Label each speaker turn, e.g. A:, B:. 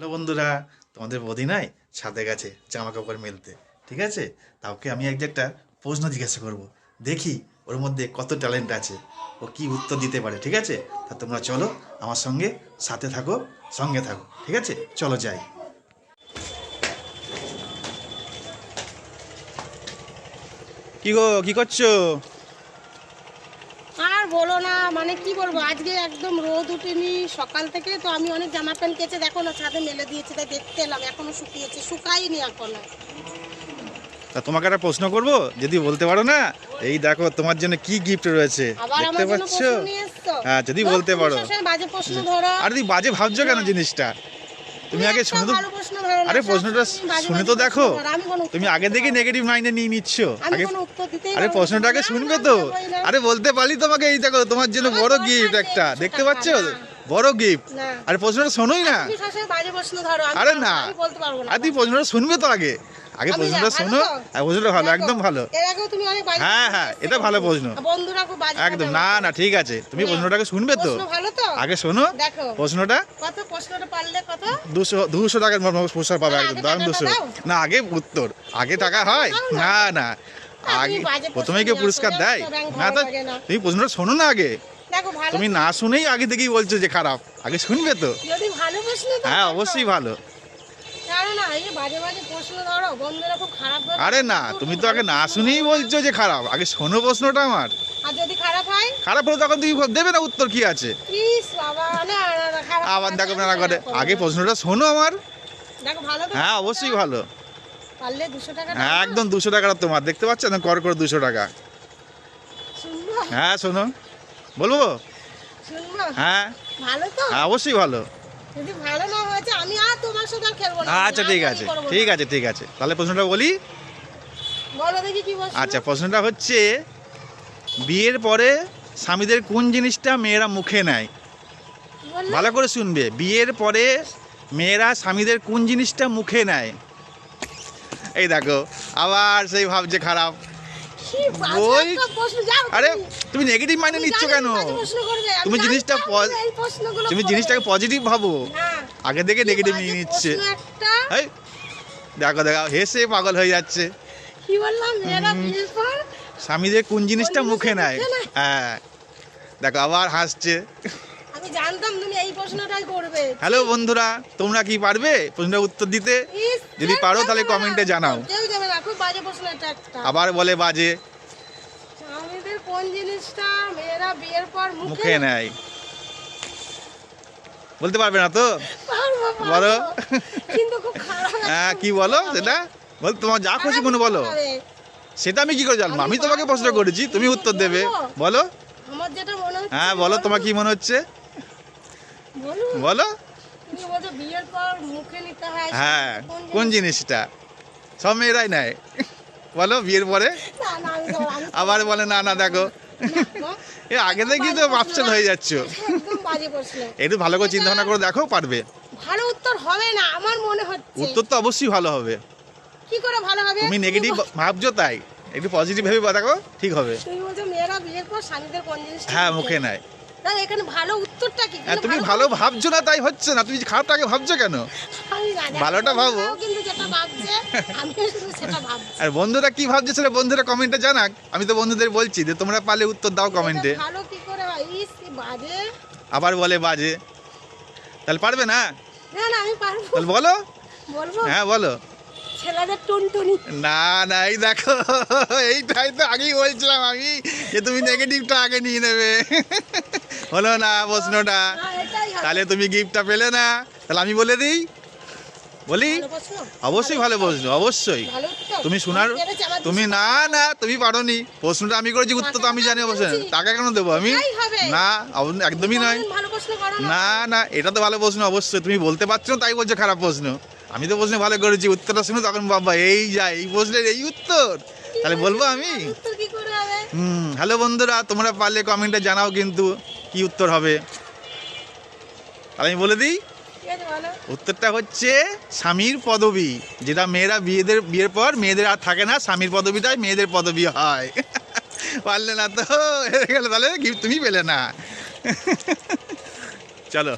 A: Hello বন্ধুরা, তোমাদের বদি নাই ছাদে গেছে জামা কাপড় মেলতে, ঠিক আছে? তা ওকে আমি এক একটা প্রশ্ন জিজ্ঞাসা করব। দেখি ওর মধ্যে কত ট্যালেন্ট আছে, ও কি উত্তর দিতে পারে, ঠিক আছে? তা তোমরা চলো আমার সঙ্গে সাথে থাকো, সঙ্গে থাকো, ঠিক আছে? চলো যাই। কি গো, কি করছ?
B: বলো না মানে কি বলব? আজকে একদম রোদ উঠেনি সকাল থেকে তো আমি অনেক জামা প্যান্ট কেচে দেখো না ছাদে মেলে দিয়েছি তাই দেখতে এলাম এখনও শুকিয়েছে শুকাইনি এখনও।
A: তা তোমাকে একটা প্রশ্ন করব? যদি বলতে পারো না এই দেখো তোমার জন্য কি গিফট রয়েছে? দেখতে পাচ্ছ? হ্যাঁ, যদি বলতে পারো।
B: বাজে প্রশ্ন ধরো।
A: আর তুমি বাজে ভাবছ কেন জিনিসটা? তুমি আগে শুনে তো আরে প্রশ্নটা শুনে তো দেখো। তুমি আগে থেকে নেগেটিভ মাইন্ডে নিয়ে নিচ্ছ। আগে আরে
B: প্রশ্নটাকে
A: প্রশ্নটা আগে শুনবে তো। আরে বলতে পারি তোমাকে এই দেখো তোমার জন্য বড় গিফট একটা দেখতে পাচ্ছ? বড় গিফট আরে প্রশ্নটা শোনোই না। আরে না। আর তুমি প্রশ্নটা শুনবে তো আগে। আগে প্রশ্নটা শোনো।
B: তো?
A: প্রশ্নটা ভালো একদম ভালো। হ্যাঁ, হ্যাঁ, এটা ভালো প্রশ্ন। একদম না না ঠিক আছে। তুমি প্রশ্নটাকে শুনবে তো?
B: প্রশ্ন
A: আগে শোনো প্রশ্নটা। দুশো দুশো টাকার পুরস্কার পাবে একদম দাম দুশো না আগে উত্তর। আগে টাকা হয়? না।
B: না।
A: আগে প্রথমে কেউ পুরস্কার দেয়। না তো তুমি প্রশ্নটা শোনো না আগে। তুমি না শুনেই আগে থেকেই বলছো যে খারাপ। আগে শুনবে তো?
B: প্রশ্ন
A: হ্যাঁ অবশ্যই ভালো।
B: না এই বাজে বাজে প্রশ্ন ধরো বন্ধুরা খুব খারাপ
A: আরে না তুমি তো আগে না শুনেই বলছো যে খারাপ আগে শোনো প্রশ্নটা আমার।
B: আর যদি খারাপ হয়?
A: খারাপ হলে তখন তুমি দেবে না উত্তর কি আছে। আবার দেখো না করে আগে প্রশ্নটা শোনো আমার। হ্যাঁ অবশ্যই ভালো। হ্যাঁ একদম দুশো টাকাটা তোমার দেখতে পাচ্ছ না? কর করে দুশো টাকা। হ্যাঁ শোনো। বলব? হ্যাঁ। হ্যাঁ অবশ্যই ভালো।
B: যদি ভালো না হয়েছে আমি আর তোমার সাথে আর খেলব না।
A: আচ্ছা ঠিক আছে ঠিক আছে ঠিক আছে। তাহলে প্রশ্নটা বলি?
B: বলো দেখি কি
A: আচ্ছা প্রশ্নটা হচ্ছে বিয়ের পরে স্বামীদের কোন জিনিসটা মেয়েরা মুখে নেয়? ভালো করে শুনবে। বিয়ের পরে মেয়েরা স্বামীদের কোন জিনিসটা মুখে নেয়? এই দেখো আবার সেই ভাবছে খারাপ। আরে
B: তুমি।
A: নেগেটিভ মাইনে নিচ্ছ কেন? তুমি জিনিসটা
B: তুমি।
A: জিনিসটাকে পজিটিভ ভাবো। আগে থেকে নেগেটিভ নিয়ে নিচ্ছে। দেখো দেখো হেসে পাগল হয়ে যাচ্ছে। স্বামীদের কোন জিনিসটা মুখে নেয়? হ্যাঁ। দেখো আবার হাসছে।
B: আমি জানতাম তুমি এই প্রশ্নটাই করবে।
A: হ্যালো বন্ধুরা তোমরা কি পারবে প্রশ্নটার উত্তর দিতে? যদি পারো তাহলে কমেন্টে জানাও।
B: খুব বাজে প্রশ্ন এটা একটা।
A: আবার বলে বাজে।
B: স্বামীদের কোন জিনিসটা মেয়েরা বিয়ের পর মুখে
A: নেয়। বলতে পারবে না তো। বলো।
B: কিন্তু খুব খারাপ
A: হ্যাঁ কি বলো সেটা? বল তোমার যা খুশি মনে বলো। সেটা আমি কি করে জানব?
B: আমি
A: আমি তোমাকে প্রশ্ন করেছি তুমি উত্তর দেবে। বলো।
B: আমার যেটা মনে হচ্ছে
A: হ্যাঁ বলো তোমার কি মনে হচ্ছে?
B: বলো।
A: বলো।
B: বিয়ের পর মুখে নিতে হয়
A: হ্যাঁ কোন জিনিসটা? সব মেয়েরাই নেয়। বলো বিয়ের পরে? আবার বলে না না দেখো। এ আগে থেকে তো আপসেট হয়ে যাচ্ছ। একটু ভালো করে চিন্তা ভাবনা করে দেখো পারবে।
B: ভালো উত্তর হবে না আমার মনে হচ্ছে।
A: উত্তর তো অবশ্যই ভালো হবে।
B: কি করে ভালো হবে?
A: তুমি নেগেটিভ ভাবছ তাই? একটু পজিটিভ ভেবে দেখো ঠিক হবে।
B: তুমি বলছো মেয়েরা বিয়ের পর স্বামীদের কোন জিনিস
A: হ্যাঁ মুখে নেয়।
B: এখানে ভালো উত্তরটা কি?
A: হ্যাঁ তুমি ভালো ভাবছ না তাই হচ্ছে না? তুমি খারাপটাকে ভাবছ কেন? ভালোটা ভাবো।
B: কিন্তু যেটা ভাবছে আমিও সেটা ভাবছি।
A: আর বন্ধুরা কি ভাবছে সেটা বন্ধুরা কমেন্টে জানাক। আমি তো বন্ধুদের বলছি যে তোমরা পারলে উত্তর দাও কমেন্টে
B: ভালো কি করে হয়? ইস কি বাজে।
A: আবার বলে বাজে। তাহলে পারবে না?
B: না না আমি পারব।
A: তাহলে বলো।
B: বলব?
A: হ্যাঁ বলো।
B: ছেলেদের টুনটুনি।
A: না না এই দেখো এইটাই তো আগেই বলছিলাম আমি যে তুমি নেগেটিভটা আগে নিয়ে নেবে। হলো না প্রশ্নটা। তাহলে তুমি গিফটটা পেলে না। তাহলে আমি বলে দিই বলি? অবশ্যই ভালো প্রশ্ন অবশ্যই। তুমি শোনার তুমি না না তুমি পারোনি। প্রশ্নটা আমি করেছি উত্তর তো আমি জানি অবশ্যই। টাকা কেন দেবো আমি? না একদমই নয়।
B: না।
A: না এটা তো ভালো প্রশ্ন অবশ্যই। তুমি বলতে পারছ তাই বলছো খারাপ প্রশ্ন। আমি তো প্রশ্ন ভালো করেছি উত্তরটা শুনে তখন বাবা এই যা এই প্রশ্নের এই উত্তর। তাহলে বলব আমি? হুম হ্যালো বন্ধুরা তোমরা পারলে কমেন্টে জানাও কিন্তু কি উত্তর হবে। তাহলে আমি বলে দিই উত্তরটা হচ্ছে স্বামীর পদবী। যেটা মেয়েরা বিয়েদের বিয়ের পর মেয়েদের আর থাকে না স্বামীর পদবিটাই মেয়েদের পদবী হয়। পারলে না তো হেরে গেলে তাহলে গিফট তুমি পেলে না। চলো।